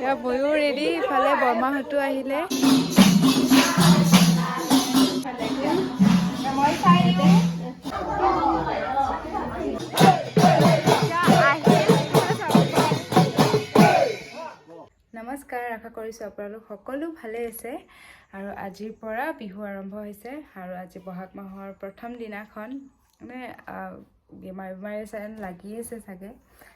এতিয়া ময়ো ৰেডি ইফালে বৰমাহঁতো আহিলে। নমস্কাৰ আশা কৰিছোঁ আপোনালোক সকলো ভালে আছে। আৰু আজিৰ পৰা বিহু আৰম্ভ হৈছে আৰু আজি বহাগ মাহৰ প্ৰথম দিনাখন। মানে বেমাৰ বেমাৰী লাগি আছে চাগে।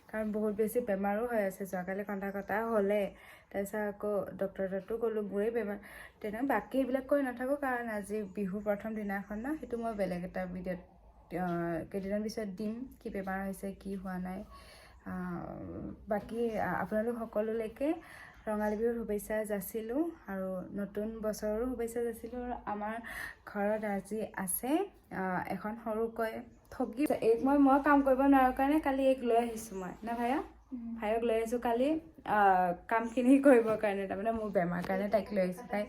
কাৰণ বহুত বেছি বেমাৰো হৈ আছে যোৱাকালি কন্দা কটা হ'লে। তাৰপিছত আকৌ ডক্টৰ তাতো গ'লোঁ মোৰেই বেমাৰ। তেনেকৈ বাকী এইবিলাক কৈ নাথাকোঁ কাৰণ আজি বিহু প্ৰথম দিনাখন ন সেইটো মই বেলেগ এটা ভিডিঅ'ত কেইদিনমান পিছত দিম কি বেমাৰ হৈছে কি হোৱা নাই। বাকী আপোনালোক সকলোলৈকে ৰঙালী বিহুৰ শুভেচ্ছা যাচিলোঁ আৰু নতুন বছৰৰো শুভেচ্ছা যাচিলোঁ আৰু আমাৰ ঘৰত আজি আছে এখন সৰুকৈ ঠগী এইক মই মই কাম কৰিব নোৱাৰোঁ কাৰণে কালি এইক লৈ আহিছোঁ মই। না ভাইয়া? ভাইক লৈ আহিছোঁ কালি কামখিনি কৰিবৰ কাৰণে। তাৰমানে মোৰ বেমাৰ কাৰণে তাইক লৈ আহিছোঁ। তাই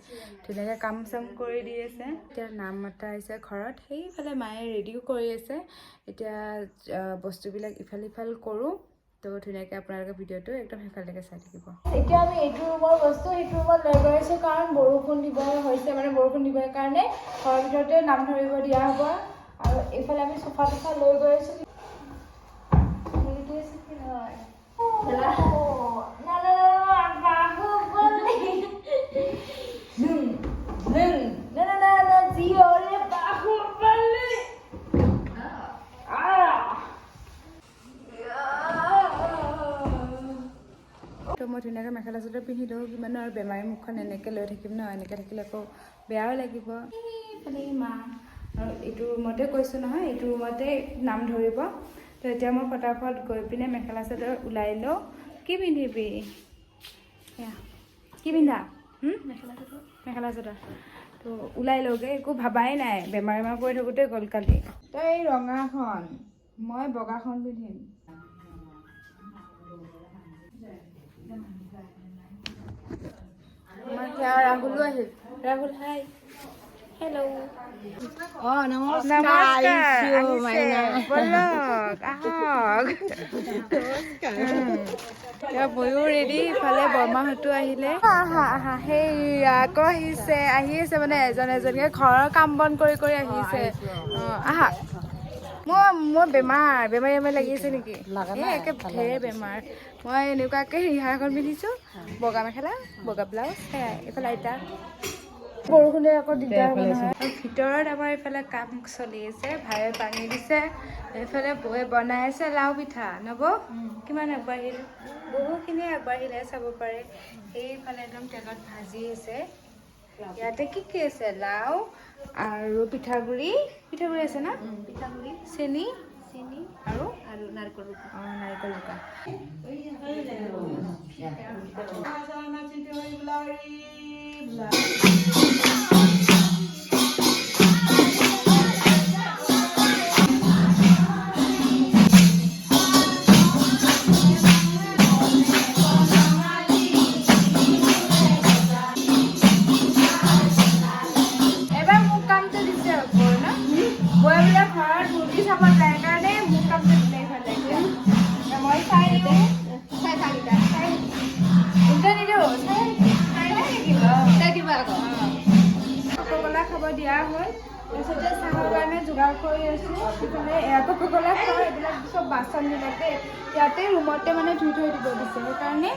ধুনীয়াকৈ কাম চাম কৰি দি আছে। এতিয়া নাম মতা আহিছে ঘৰত। সেইফালে মায়ে ৰেডিও কৰি আছে। এতিয়া বস্তুবিলাক ইফাল সিফাল কৰোঁ। তো ধুনীয়াকৈ আপোনালোকে ভিডিঅ'টো একদম সেইফালৈকে চাই থাকিব। এতিয়া আমি এইটো ৰুমৰ বস্তু সেইটো ৰুমত লৈ গৈ আছোঁ। কাৰণ বৰষুণ দিব হৈছে। মানে বৰষুণ দিবৰ কাৰণে ঘৰৰ ভিতৰতে নাম ধৰিব দিয়া হ'ব। আৰু এইফালে আমি চোফা টোফা লৈ গৈ আছোঁ মিলিটো আছে কি নহয়? না, না, না, না, বাহুবলী। ঝুম, ঝুম, না, না, না, না, জিঅ'ৰে বাহুবলী। আহ। তো মই ধুনীয়াকৈ মেখেলা চাদৰ পিন্ধি দিওঁ কিমানো আৰু বেমাৰী মুখখন এনেকৈ লৈ থাকিম ন এনেকৈ থাকিলে আকৌ বেয়াও লাগিব এইফালে মা আৰু এইটো ৰুমতে কৈছোঁ নহয় এইটো ৰুমতে নাম ধৰিব। তো এতিয়া মই ফটাফট গৈ পিনে মেখেলা চাদৰ ওলাই লওঁ। কি পিন্ধিবি? এয়া কি পিন্ধা? হুম? মেখেলা চাদৰ। তো ওলাই লওঁগৈ একো ভাবাই নাই বেমাৰ বেমাৰ পৰি থাকোঁতে গ'ল কালি। তই এই ৰঙাখন মই বগাখন পিন্ধিম। আমাৰ সেয়া ৰাহুলো আহিল। ৰাহুল হাই হেল্ল' অ নমস্কাৰ আহিছোঁ, আহিছে আহক এতিয়া ময়ো ৰেডি ইফালে বৰমাহঁতো আহিলে আহা আহা সেই আকৌ আহিছে আহি আছে মানে এজন এজনকে ঘৰৰ কাম বন কৰি কৰি আহিছে। অঁ আহা। মোৰ মোৰ বেমাৰ বেমাৰী বেমাৰী লাগি আছে নেকি? এই একে ঢেৰ বেমাৰ। মই এনেকুৱাকৈ ৰিহা এখন পিন্ধিছোঁ। বগা মেখেলা বগা ব্লাউজ সেয়াই। এইফালে আইতা। বৰষুণে আকৌ দিগদাৰ হ'ব নহয়। আৰু ভিতৰত আমাৰ এইফালে কাম চলি আছে ভায়ে পানী দিছে এইফালে বৌয়ে বনাই আছে লাও পিঠা। নব কিমান আগবাঢ়িল? বহুখিনি আগবাঢ়িলে চাব পাৰে। সেইফালে একদম তেলত ভাজি আছে। ইয়াতে কি কি আছে? লাও আৰু পিঠাগুড়ি। পিঠাগুড়ি আছে না? পিঠাগুড়ি। চেনি চেনি। আৰু আৰু নাৰিকল অঁ নাৰিকল খাব দিয়া হ'ল। তাৰপিছতে চাহৰ কাৰণে যোগাৰ কৰি আছোঁ। সিফালে এয়া ককলা খাওঁ এইবিলাক চব বাচনবিলাকে ইয়াতে ৰুমতে মানে ধুই থৈ দিব দিছে। সেইকাৰণে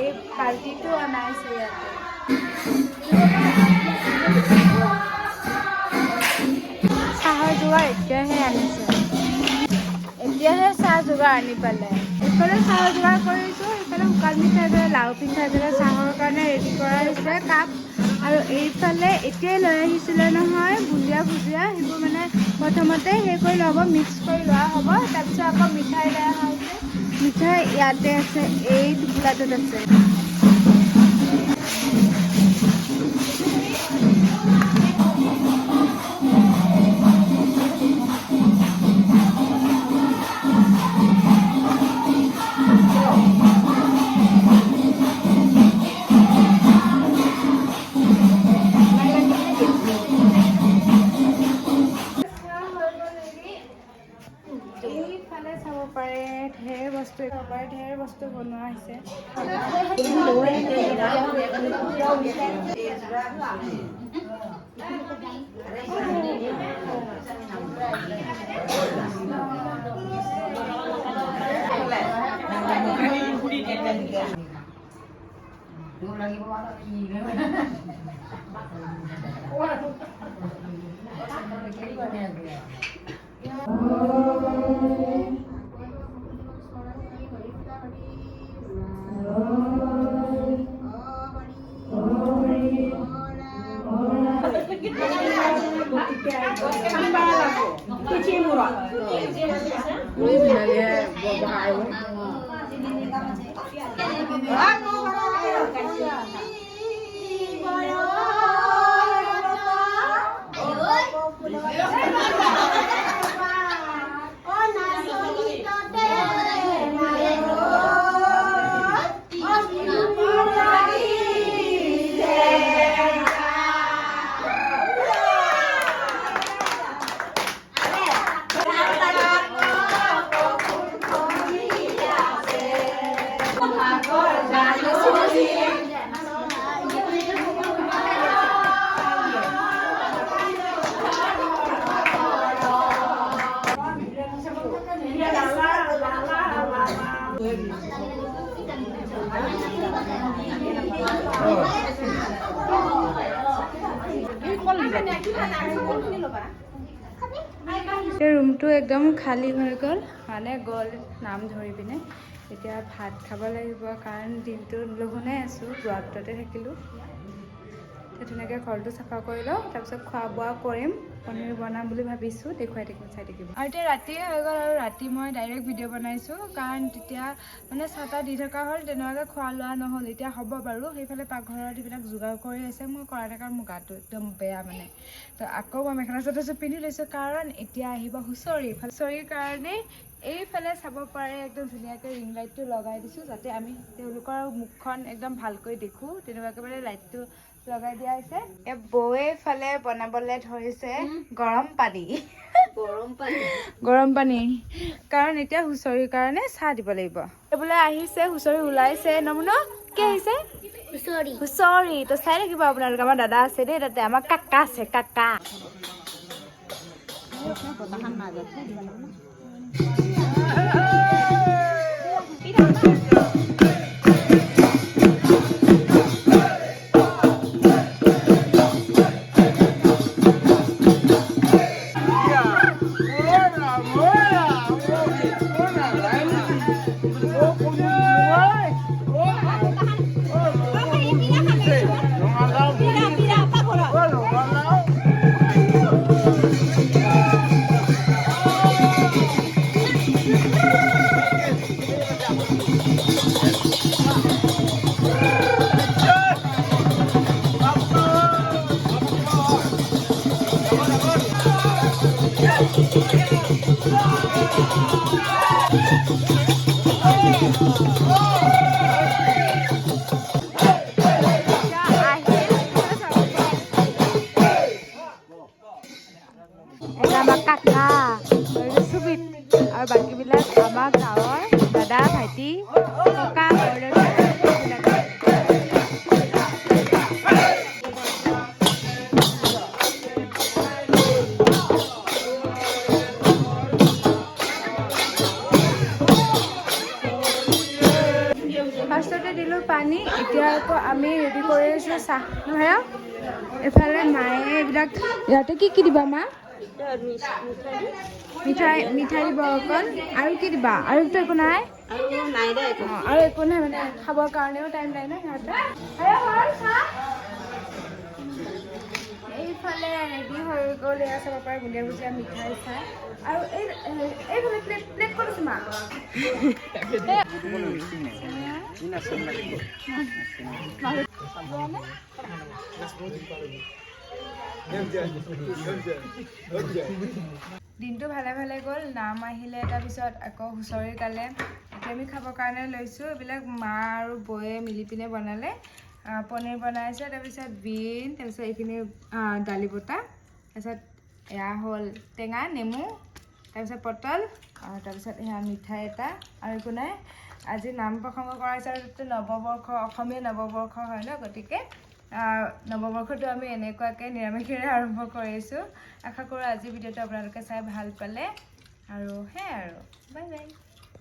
এই বাল্টিটো অনাইছে ইয়াতে। চাহৰ যোগাৰ এতিয়াহে আনিছে। এতিয়াহে চাহ যোগাৰ আনি পালে। ইফালে চাহৰ যোগাৰ কৰিছোঁ ইফালে শুকান দৰে লাও পিঠা চাহৰ কাৰণে ৰেডি কৰা হৈছে। কাপ আৰু এইফালে এতিয়াই লৈ আহিছিলে নহয়, বুন্দিয়া ভুজিয়া, সেইবোৰ মানে প্ৰথমতে সেই কৰি ল'ব মিক্স কৰি লোৱা হ'ব, তাৰপিছত আকৌ মিঠাই দিয়া হৈছে মিঠাই ইয়াতে আছে, এই টোপোলাটোত আছে। বস্তু চাব পাৰে ঢেৰ বস্তু বনোৱা হৈছে। এতিয়া ৰুমটো একদম খালী হৈ গ'ল। মানে গ'ল নাম ধৰি পিনে। এতিয়া ভাত খাব লাগিব কাৰণ দিনটো লঘোণাই আছোঁ ব্ৰততে থাকিলোঁ। ধুনীয়াকৈ ঘৰটো চাফা কৰি লওঁ তাৰপিছত খোৱা বোৱা কৰিম। পনীৰ বনাম বুলি ভাবিছোঁ দেখুৱাই থাকিম চাই থাকিব আৰু এতিয়া ৰাতিয়ে হৈ গ'ল আৰু ৰাতি মই ডাইৰেক্ট ভিডিঅ' বনাইছোঁ কাৰণ তেতিয়া মানে চাহ তাহ দি থকা হ'ল তেনেকুৱাকৈ খোৱা লোৱা নহ'ল এতিয়া হ'ব বাৰু সেইফালে পাকঘৰত এইবিলাক যোগাৰ কৰি আছে মই কৰা কাৰণ মোৰ গাটো একদম বেয়া মানে। তো আকৌ মই মেখেলা চাদৰ চব পিন্ধি লৈছোঁ কাৰণ এতিয়া আহিব হুঁচৰি হুঁচৰিৰ কাৰণে এইফালে চাব পাৰে একদম ধুনীয়াকৈ ৰিং লাইটটো লগাই দিছোঁ যাতে আমি তেওঁলোকৰ মুখখন একদম ভালকৈ দেখোঁ তেনেকুৱাকৈ মানে লাইটটো লগাই দিয়া হৈছে। বৌয়ে ফালে বনাবলৈ ধৰিছে গৰম পানী। গৰম পানী। গৰম পানী। কাৰণ এতিয়া হুঁচৰিৰ কাৰণে চাহ দিব লাগিব। বোলে আহিছে হুঁচৰি ওলাইছে। নমুন কি আহিছে? হুঁচৰি। হুঁচৰি। তো চাই থাকিব আপোনালোকে আমাৰ দাদা আছে দেই তাতে আমাৰ কাকা আছে কাকা। আমাৰ কাকা আৰু সুবিত আৰু বাকীবিলাক আমাৰ গাঁৱৰ দাদা ভাইটি ককা পানী এতিয়া আকৌ আমি ৰেডি কৰি আছোঁ চাহ। নহয় এইফালে মায়ে এইবিলাক ইয়াতে কি কি দিবা মা? মিঠাই মিঠাই দিব অকণ আৰু কি দিবা? আৰুতো একো নাই? আৰু নাই দে একো আৰু নাই মানে খাবৰ কাৰণেও টাইম নাই ন সিহঁতে আৰে। এইফালে ৰেডি হৈ গ'ল এয়া চাব পাৰে বুন্দিয়া ভুজিয়া মিঠাই চাই আৰু এই এই- এইফালে প্লেট প্লেট ক'ত আছে মা? দিনটো ভালে ভালে গ'ল নাম আহিলে তাৰপিছত আকৌ হুঁচৰি গালে। এতিয়া আমি খাবৰ কাৰণে লৈছোঁ এইবিলাক মা আৰু বৌয়ে মিলি পিনে বনালে। পনীৰ বনাইছে তাৰপিছত বিন তাৰপিছত এইখিনি দালি বটা। তাৰপিছত এয়া হ'ল টেঙা নেমু তাৰপিছত পটল তাৰপিছত এয়া মিঠাই এটা আৰু একো নাই। আজি নাম প্ৰসংগ কৰা তাতে নৱবৰ্ষ অসমীয়া নৱবৰ্ষ হয় ন গতিকে নৱবৰ্ষটো আমি এনেকুৱাকৈ নিৰামিষেৰে আৰম্ভ কৰিছোঁ আশা কৰোঁ আজি ভিডিঅ'টো আপোনালোকে চাই ভাল পালে। আৰু সেয়াই আৰু। Bye bye.